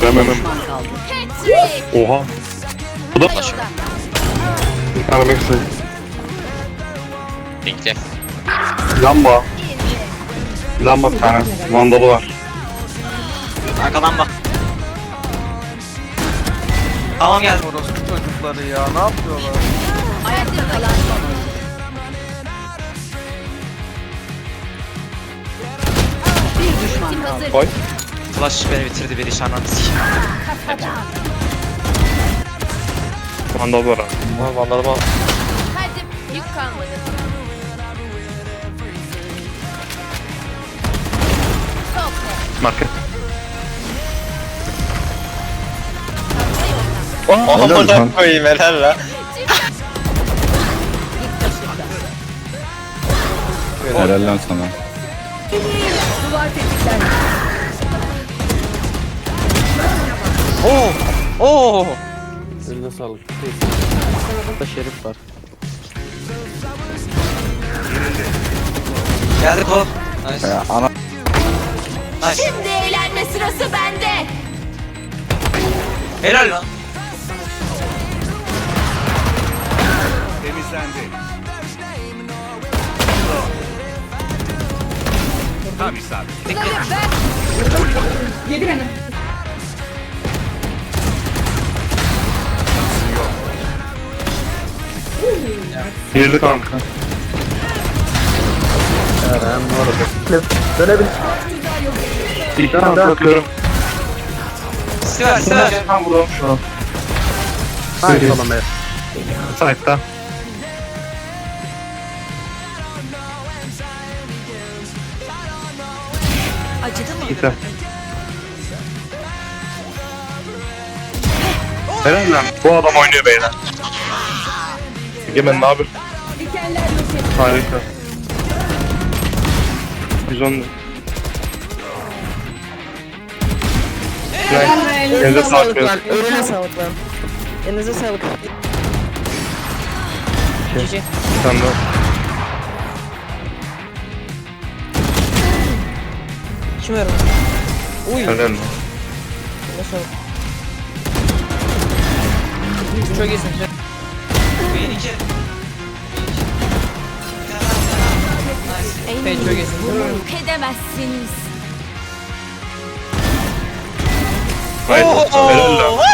Hemen hemen. Oha. Bu da bir tane Maxi. Linkli. Lamba. Lamba bir tane. Vandalı var. Arkadan bak. Tamam geldim. Orospu çocukları ya ne yapıyorlar? Ayakta kalan son oyuncu. Bir düşman kaldı. Oy. Flash beni bitirdi bir iş ananı sikeyim. Vandalı var abi. Var vandalı var. Hadi yük kalmadı. Market. Amına koyayım helal la. Helal lan sana. Duvar tetiklendi. Oo. Oo. Eline sağlık. Şerif var. Geldik oğlum. Nice. Ya ana Nice. Şimdi eğlenme sırası bende. Helal lan. Girdi kanka. Dönebil. İlk tane bırakıyorum. Siver siver. Tam vuralım şu an. Hayır oğlum be. Side'da. Acıdı mı? Güzel. Helal lan. Bu adam oynuyor beyler. Egemen ne haber? Harika. 110. Frank, elinize sağlık. beyler. Eline sağlık lan. Elinize sağlık. 조심해라. 오이. 잘렸네. 그래서 저기 있어. 저기. 네, 저기 있어. 오, 오, 오. 베를라.